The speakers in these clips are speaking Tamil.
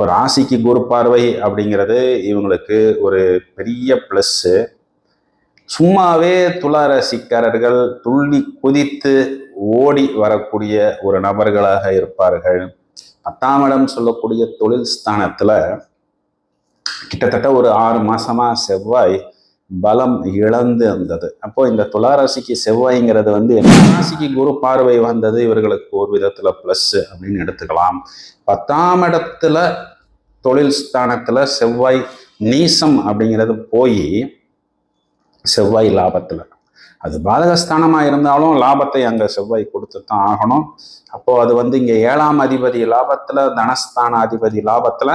இப்போ ராசிக்கு குரு பார்வை அப்படிங்கிறது இவங்களுக்கு ஒரு பெரிய ப்ளஸ்ஸு சும்மாவே துலா ராசிக்காரர்கள் துள்ளி குதித்து ஓடி வரக்கூடிய ஒரு நபர்களாக இருப்பார்கள். பத்தாம் இடம் சொல்லக்கூடிய தொழில் ஸ்தானத்தில் கிட்டத்தட்ட ஒரு ஆறு மாசமா செவ்வாய் பலம் இழந்து வந்தது. அப்போ இந்த துளாராசிக்கு செவ்வாய்ங்கிறது வந்து ராசிக்கு குரு பார்வை வந்தது இவர்களுக்கு ஒரு விதத்துல பிளஸ் அப்படின்னு எடுத்துக்கலாம். பத்தாம் இடத்துல தொழில் ஸ்தானத்தில் செவ்வாய் நீசம் அப்படிங்கிறது போய் செவ்வாய் லாபத்தில் அது பாதகஸ்தானமாக இருந்தாலும் லாபத்தை அங்கே செவ்வாய் கொடுத்து தான் ஆகணும். அப்போது அது வந்து இங்கே ஏழாம் அதிபதி லாபத்தில் தனஸ்தான அதிபதி லாபத்தில்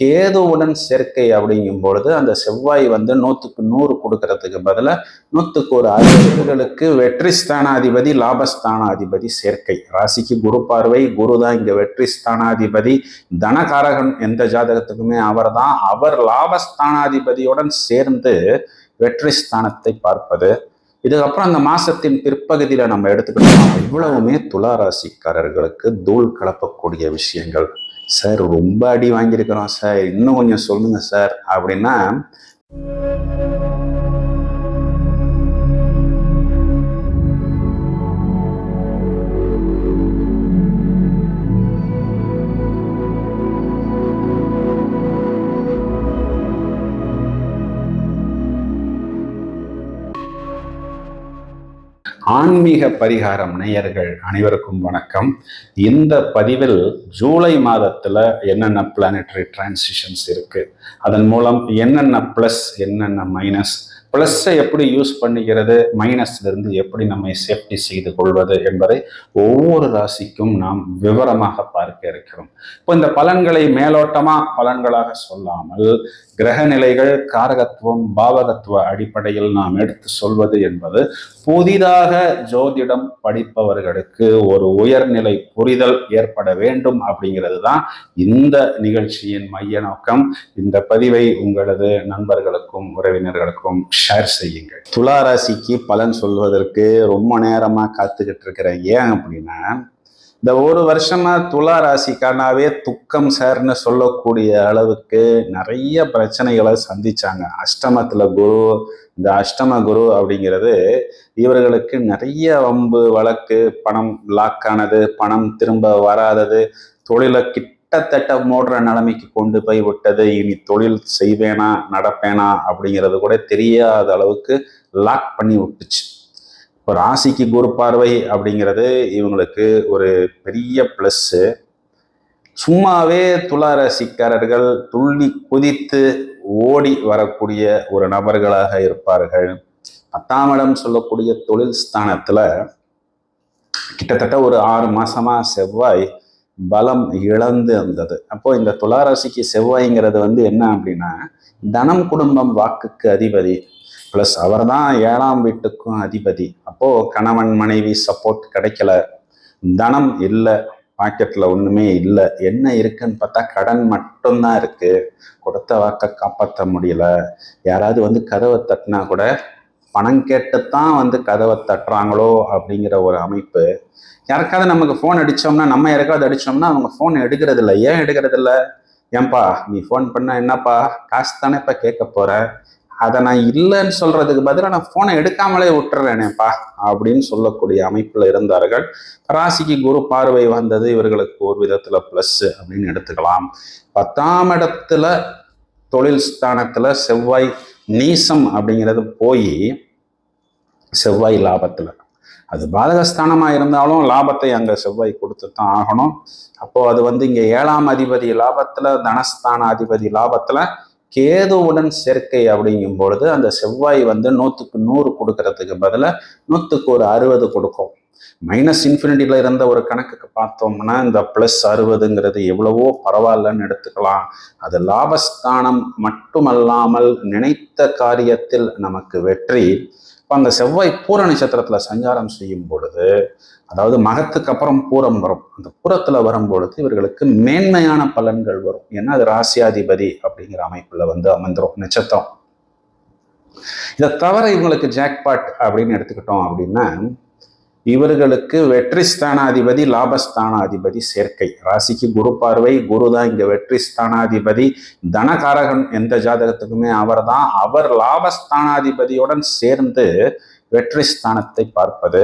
கேதுவுடன் சேர்க்கை அப்படிங்கும் பொழுது அந்த செவ்வாய் வந்து நூத்துக்கு நூறு கொடுக்கறதுக்கு பதிலாக நூத்துக்கு ஒரு அறுபதுகளுக்கு வெற்றி ஸ்தானாதிபதி லாபஸ்தானாதிபதி சேர்க்கை. ராசிக்கு குரு பார்வை குரு தான் இங்க வெற்றி ஸ்தானாதிபதி. தனகாரகன் எந்த ஜாதகத்துக்குமே அவர் தான். அவர் லாபஸ்தானாதிபதியுடன் சேர்ந்து வெற்றி ஸ்தானத்தை பார்ப்பது. இதுக்கப்புறம் அந்த மாசத்தின் பிற்பகுதியில நம்ம எடுத்துக்கிட்டோம் இவ்வளவுமே துலா ராசிக்காரர்களுக்கு தூள் கலப்பக்கூடிய விஷயங்கள். சார் ரொம்ப அடி வாங்கியிருக்கிறோம் சார். இன்னும் கொஞ்சம் சொல்லுங்கள் சார் அப்படின்னா ஆன்மீக பரிகாரம் நேயர்கள் அனைவருக்கும் வணக்கம். இந்த பதிவில் ஜூலை மாதத்துல என்னென்ன பிளானட்டரி டிரான்சிஷன்ஸ் இருக்கு? அதன் மூலம் என்னென்ன ப்ளஸ் என்னென்ன மைனஸ் ப்ளஸ்ஸை எப்படி யூஸ் பண்ணிக்கிறது? மைனஸ்லேருந்து எப்படி நம்மை சேஃப்டி செய்து கொள்வது என்பதை ஒவ்வொரு ராசிக்கும் நாம் விவரமாக பார்க்க இருக்கிறோம். இப்போ இந்த பலன்களை மேலோட்டமாக பலன்களாக சொல்லாமல் கிரக நிலைகள் காரகத்துவம் பாவகத்துவ அடிப்படையில் நாம் எடுத்து சொல்வது என்பது புதிதாக ஜோதிடம் படிப்பவர்களுக்கு ஒரு உயர்நிலை புரிதல் ஏற்பட வேண்டும் அப்படிங்கிறது தான் இந்த நிகழ்ச்சியின் மைய நோக்கம். இந்த பதிவை உங்களது நண்பர்களுக்கும் உறவினர்களுக்கும் ஷேர் செய்யுங்கள். துலா ராசிக்கு பலன் சொல்வதற்கு ரொம்ப நேரமாக காத்துக்கிட்டு இருக்கிறேன். ஏன் அப்படின்னா இந்த ஒரு வருஷமா துலா ராசிக்கானாவே துக்கம் சார்னு சொல்லக்கூடிய அளவுக்கு நிறைய பிரச்சனைகளை சந்திச்சாங்க. அஷ்டமத்துல குரு இந்த அஷ்டம குரு அப்படிங்கிறது இவர்களுக்கு நிறைய வம்பு வழக்கு பணம் லாக் ஆனது பணம் திரும்ப வராதது தொழிலை கிட்டத்தட்ட மோடுற நிலைமைக்கு கொண்டு போய் விட்டது. இனி தொழில் செய்வேனா நடப்பேனா அப்படிங்கிறது கூட தெரியாத அளவுக்கு லாக் பண்ணி விட்டுச்சு. இப்போ ராசிக்கு குரு பார்வை அப்படிங்கிறது இவங்களுக்கு ஒரு பெரிய ப்ளஸ்ஸு சும்மாவே துலா ராசிக்காரர்கள் துள்ளி குதித்து ஓடி வரக்கூடிய ஒரு நபர்களாக இருப்பார்கள். பத்தாம் இடம் சொல்லக்கூடிய தொழில் ஸ்தானத்தில் கிட்டத்தட்ட ஒரு ஆறு மாசமா செவ்வாய் பலம் இழந்து வந்தது. அப்போ இந்த துளாராசிக்கு செவ்வாய்ங்கிறது வந்து என்ன அப்படின்னா தனம் குடும்பம் வாக்குக்கு அதிபதி ப்ளஸ் அவர் தான் ஏழாம் வீட்டுக்கும் அதிபதி. அப்போ கணவன் மனைவி சப்போர்ட் கிடைக்கல. தனம் இல்லை பாக்கெட்ல ஒண்ணுமே இல்லை. என்ன இருக்குன்னு பார்த்தா கடன் மட்டும்தான் இருக்கு. கொடுத்த வாக்கை காப்பாற்ற முடியல. யாராவது வந்து கதவை தட்டினா கூட பணம் கேட்டுத்தான் வந்து கதவை தட்டுறாங்களோ அப்படிங்கிற ஒரு அமைப்பு. யாருக்காவது நமக்கு ஃபோன் அடித்தோம்னா நம்ம யாருக்காவது அடித்தோம்னா அவங்க ஃபோன் எடுக்கிறது இல்லை ஏன் எடுக்கிறது இல்லை ஏன்பா நீ ஃபோன் பண்ண என்னப்பா? காசு தானே இப்போ கேட்க போகிற அதை நான் இல்லைன்னு சொல்கிறதுக்கு பதிலாக நான் ஃபோனை எடுக்காமலே விட்டுறேனேப்பா அப்படின்னு சொல்லக்கூடிய அமைப்பில் இருந்தார்கள். ராசிக்கு குரு பார்வை வந்தது இவர்களுக்கு ஒரு விதத்தில் ப்ளஸ்ஸு அப்படின்னு எடுத்துக்கலாம். பத்தாம் இடத்துல தொழில் ஸ்தானத்தில் செவ்வாய் நீசம் அப்படிங்கிறது போய் செவ்வாய் லாபத்தில். அது பாதகஸ்தானமாக இருந்தாலும் லாபத்தை அங்கே செவ்வாய் கொடுத்து தான் ஆகணும். அப்போது அது வந்து இங்கே ஏழாம் அதிபதி லாபத்தில் தனஸ்தான அதிபதி லாபத்தில் கேதுவுடன் சேர்க்கை அப்படிங்கும் பொழுது அந்த செவ்வாய் வந்து நூற்றுக்கு நூறு கொடுக்கறதுக்கு பதிலாக நூற்றுக்கு ஒரு அறுபது கொடுக்கும். மைனஸ் இன்ஃபினிட்டியில் இருந்த ஒரு கணக்குக்கு பார்த்தோம்னா இந்த ப்ளஸ் அறுபதுங்கிறது எவ்வளவோ பரவாயில்லன்னு எடுத்துக்கலாம். அது லாபஸ்தானம் மட்டுமல்லாமல் நினைத்த காரியத்தில் நமக்கு வெற்றி. இப்போ அந்த செவ்வாய் பூர நட்சத்திரத்தில் சஞ்சாரம் செய்யும் பொழுது அதாவது மகத்துக்கு அப்புறம் பூரம் வரும். அந்த பூரத்தில் வரும் பொழுது இவர்களுக்கு மேன்மையான பலன்கள் வரும். ஏன்னா அது ராசியாதிபதி அப்படிங்கிற அமைப்புல வந்து அமைந்துடும் நட்சத்திரம். இதை தவிர இவங்களுக்கு ஜாக்பாட் அப்படின்னு எடுத்துக்கிட்டோம் அப்படின்னா இவர்களுக்கு வெற்றி ஸ்தானாதிபதி லாபஸ்தானாதிபதி சேர்க்கை. ராசிக்கு குரு பார்வை குரு தான் இங்க வெற்றி ஸ்தானாதிபதி. தனகாரகன் எந்த ஜாதகத்துக்குமே அவர் தான் அவர் லாபஸ்தானாதிபதியுடன் சேர்ந்து வெற்றி ஸ்தானத்தை பார்ப்பது.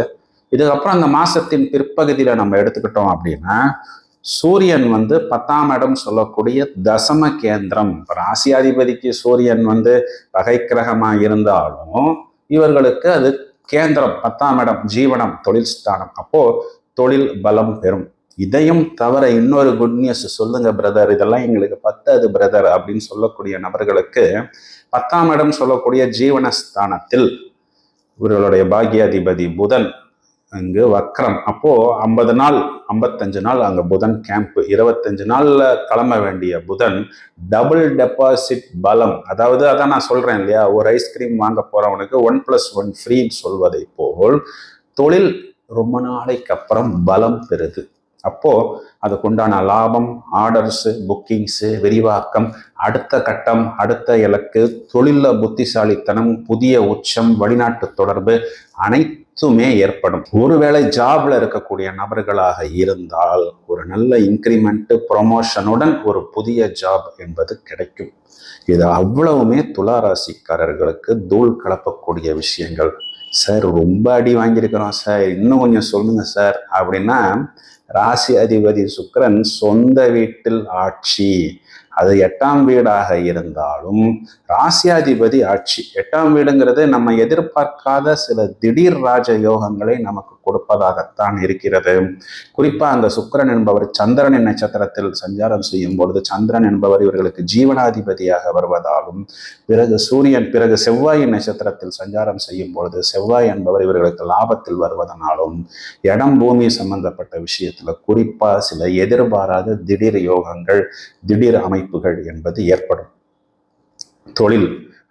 இதுக்கப்புறம் அந்த மாசத்தின் பிற்பகுதியில நம்ம எடுத்துக்கிட்டோம் அப்படின்னா சூரியன் வந்து பத்தாம் இடம் சொல்லக்கூடிய தசம கேந்திரம். இப்ப ராசியாதிபதிக்கு சூரியன் வந்து வகை கிரகமாக இருந்தாலும் இவர்களுக்கு அது கேந்திரம் பத்தாம் இடம் ஜீவனம் தொழில் ஸ்தானம். அப்போ தொழில் பலம் பெறும். இதையும் தவிர இன்னொரு குட் நியூஸ் சொல்லுங்க பிரதர் இதெல்லாம் எங்களுக்கு பத்தாது பிரதர் அப்படின்னு சொல்லக்கூடிய நபர்களுக்கு பத்தாம் இடம் சொல்லக்கூடிய ஜீவனஸ்தானத்தில் இவர்களுடைய பாக்யாதிபதி புதன் அங்கு வக்ரம். அப்போது ஐம்பது நாள் ஐம்பத்தஞ்சு நாள் அங்கே புதன் கேம்ப் இருபத்தஞ்சு நாளில் கிளம்ப வேண்டிய புதன் டபுள் டெபாசிட் பலம். அதாவது அதான் நான் சொல்கிறேன் இல்லையா ஒரு ஐஸ்கிரீம் வாங்க போகிறவனுக்கு ஒன் ப்ளஸ் ஒன் ஃப்ரீன்னு சொல்வதை போல் தொழில் ரொம்ப நாளைக்கு அப்புறம் பலம் பெறுது. அப்போ அதுக்குண்டான லாபம் ஆர்டர்ஸு புக்கிங்ஸு விரிவாக்கம் அடுத்த கட்டம் அடுத்த இலக்கு தொழில புத்திசாலித்தனம் புதிய உச்சம் வெளிநாட்டு தொடர்பு அனைத்துமே ஏற்படும். ஒருவேளை ஜாப்ல இருக்கக்கூடிய நபர்களாக இருந்தால் ஒரு நல்ல இன்க்ரிமெண்ட்டு ப்ரொமோஷனுடன் ஒரு புதிய ஜாப் என்பது கிடைக்கும். இது அவ்வளவுமே துளாராசிக்காரர்களுக்கு தூள் கலப்பக்கூடிய விஷயங்கள். சார் ரொம்ப அடி வாங்கியிருக்கிறோம் சார். இன்னும் கொஞ்சம் சொல்லுங்க சார். அப்படின்னா ராசி அதிபதி சுக்கரன் சொந்த வீட்டில் ஆட்சி. அது எட்டாம் வீடாக இருந்தாலும் ராசியாதிபதி ஆட்சி. எட்டாம் வீடுங்கிறது நம்ம எதிர்பார்க்காத சில திடீர் ராஜ யோகங்களை நமக்கு கொடுப்பதாகத்தான் இருக்கிறது. குறிப்பாக அந்த சுக்கிரன் என்பவர் சந்திரனின் நட்சத்திரத்தில் சஞ்சாரம் செய்யும் பொழுது சந்திரன் என்பவர் இவர்களுக்கு ஜீவனாதிபதியாக வருவதாலும் பிறகு சூரியன் பிறகு செவ்வாயின் நட்சத்திரத்தில் சஞ்சாரம் செய்யும் பொழுது செவ்வாய் என்பவர் இவர்களுக்கு லாபத்தில் வருவதனாலும் இடம் பூமி சம்பந்தப்பட்ட விஷயத்துல குறிப்பாக சில எதிர்பாராத திடீர் யோகங்கள் திடீர் பாதிப்புகள் என்பது ஏற்படும். தொழில்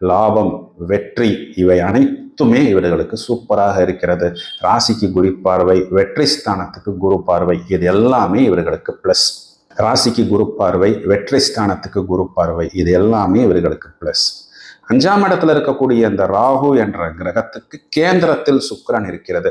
லாபம் வெற்றி இவை அனைத்துமே இவர்களுக்கு சூப்பராக இருக்கிறது. ராசிக்கு குரு பார்வை வெற்றி ஸ்தானத்துக்கு குரு பார்வை இது எல்லாமே இவர்களுக்கு பிளஸ் ராசிக்கு குரு பார்வை வெற்றி ஸ்தானத்துக்கு குரு பார்வை இது எல்லாமே இவர்களுக்கு ப்ளஸ் அஞ்சாம் இடத்துல இருக்கக்கூடிய இந்த ராகு என்ற கிரகத்துக்கு கேந்திரத்தில் சுக்கிரன் இருக்கிறது.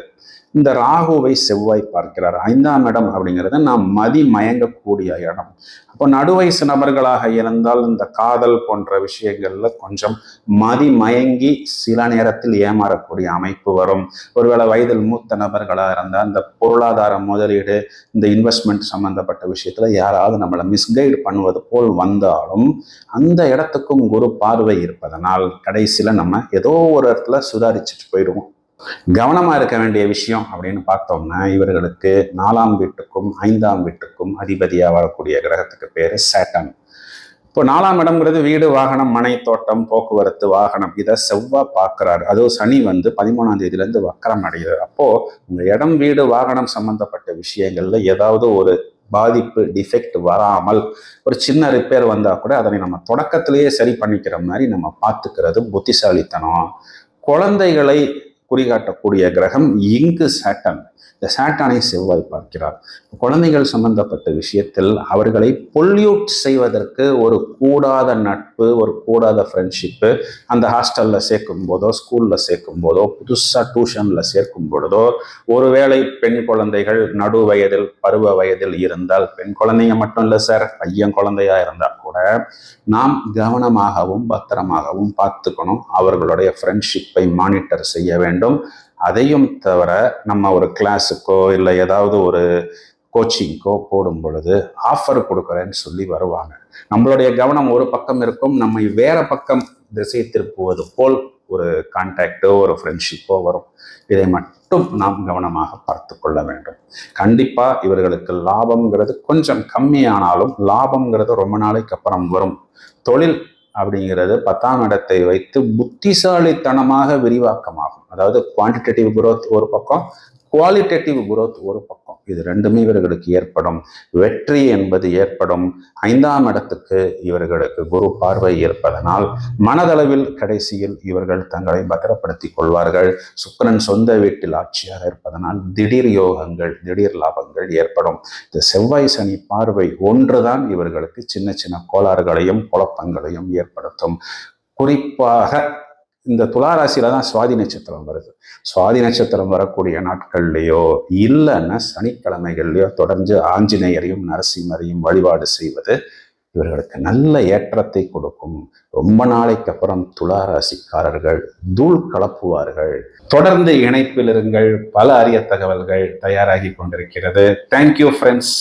இந்த ராகுவை செவ்வாய் பார்க்கிறார். ஐந்தாம் இடம் அப்படிங்கிறது நாம் மதி மயங்கக்கூடிய இடம். அப்போ நடுவயசு நபர்களாக இருந்தால் இந்த காதல் போன்ற விஷயங்கள்ல கொஞ்சம் மதி மயங்கி சில நேரத்தில் ஏமாறக்கூடிய அமைப்பு வரும். ஒருவேளை வயதில் மூத்த நபர்களாக இருந்தால் இந்த பொருளாதார முதலீடு இந்த இன்வெஸ்ட்மெண்ட் சம்பந்தப்பட்ட விஷயத்துல யாராவது நம்மளை மிஸ்கைடு பண்ணுவது போல் வந்தாலும் அந்த இடத்துக்கும் குரு பார்வை இருப்பதனால் கடைசியில் நம்ம ஏதோ ஒரு இடத்துல சுதாரிச்சுட்டு போயிடுவோம். கவனமாக இருக்க வேண்டிய விஷயம் அப்படின்னு பார்த்தோம்னா இவர்களுக்கு நாலாம் வீட்டுக்கும் ஐந்தாம் வீட்டுக்கும் அதிபதியாக வரக்கூடிய கிரகத்துக்கு பேர் சேட்டன். இப்போ நாலாம் இடம்ங்கிறது வீடு வாகனம் மனை தோட்டம் போக்குவரத்து வாகனம் இதை செவ்வாய் பார்க்குறாரு. அதுவும் சனி வந்து பதிமூணாம் தேதியிலேருந்து வக்கரம் அடையுது அப்போது உங்கள் இடம் வீடு வாகனம் சம்மந்தப்பட்ட விஷயங்களில் ஏதாவது ஒரு பாதிப்பு டிஃபெக்ட் வராமல் ஒரு சின்ன ரிப்பேர் வந்தால் கூட அதனை நம்ம தொடக்கத்திலேயே சரி பண்ணிக்கிற மாதிரி நம்ம பார்த்துக்கிறது புத்திசாலித்தனம். குழந்தைகளை குறிகாட்டக்கூடிய கிரகம் இங்கு சாட்டன் இந்த சாட்டானை செவ்வாய் பார்க்கிறார். குழந்தைகள் சம்பந்தப்பட்ட விஷயத்தில் அவர்களை பொல்யூட் செய்வதற்கு ஒரு கூடாத நட்பு ஒரு கூடாத ஃப்ரெண்ட்ஷிப்பு அந்த ஹாஸ்டலில் சேர்க்கும் போதோ ஸ்கூலில் சேர்க்கும் போதோ புதுசாக டியூஷனில் சேர்க்கும் பொழுதோ ஒருவேளை பெண் குழந்தைகள் நடு வயதில் பருவ வயதில் இருந்தால் பெண் குழந்தைங்க மட்டும் இல்லை சார் பையன் குழந்தையாக இருந்தால் கூட நாம் கவனமாகவும் பத்திரமாகவும் பார்த்துக்கணும். அவர்களுடைய ஃப்ரெண்ட்ஷிப்பை மானிட்டர் செய்ய வேண்டும். அதையும் தவிர நம்ம ஒரு கிளாஸுக்கோ இல்லை ஏதாவது ஒரு கோச்சிங்க்கோ போடும் பொழுது ஆஃபர் கொடுக்குறேன்னு சொல்லி வருவாங்க. நம்மளுடைய கவனம் ஒரு பக்கம் இருக்கும் நம்மை வேற பக்கம் திசை திருப்புவது போல் ஒரு கான்டாக்டோ ஒரு ஃப்ரெண்ட்ஷிப்போ வரும். இதை மட்டும் நாம் கவனமாக பார்த்து கொள்ள வேண்டும். கண்டிப்பாக இவர்களுக்கு லாபம்ங்கிறது கொஞ்சம் கம்மியானாலும் லாபம்ங்கிறது ரொம்ப நாளைக்கு அப்புறம் வரும். தொழில் அப்படிங்கிறது பத்தாம் இடத்தை வைத்து புத்திசாலித்தனமாக விரிவாக்கமாகும். அதாவது குவான்டிடேட்டிவ் குரோத் ஒரு பக்கம் குவாலிட்டேட்டிவ் குரோத் ஒரு பக்கம். இது ரெண்டுமே இவர்களுக்கு ஏற்படும். வெற்றி என்பது ஏற்படும். ஐந்தாம் இடத்துக்கு இவர்களுக்கு குரு பார்வை இருப்பதனால் மனதளவில் கடைசியில் இவர்கள் தங்களை பத்திரப்படுத்திக் கொள்வார்கள். சுக்கரன் சொந்த வீட்டில் ஆட்சியாக இருப்பதனால் திடீர் யோகங்கள் திடீர் லாபங்கள் ஏற்படும். இந்த செவ்வாய் சனி பார்வை ஒன்றுதான் இவர்களுக்கு சின்ன சின்ன கோளாறுகளையும் குழப்பங்களையும் ஏற்படுத்தும். குறிப்பாக இந்த துளாராசியில தான் சுவாதி நட்சத்திரம் வருது. சுவாதி நட்சத்திரம் வரக்கூடிய நாட்கள்லையோ இல்லைன்னா சனிக்கிழமைகள்லையோ தொடர்ந்து ஆஞ்சநேயரையும் நரசிம்மரையும் வழிபாடு செய்வது இவர்களுக்கு நல்ல ஏற்றத்தை கொடுக்கும். ரொம்ப நாளைக்கு அப்புறம் துளாராசிக்காரர்கள் தூள் கலப்புவார்கள். தொடர்ந்து இணைப்பில் இருங்கள். பல அரிய தகவல்கள் தயாராகி கொண்டிருக்கிறது. Thank you friends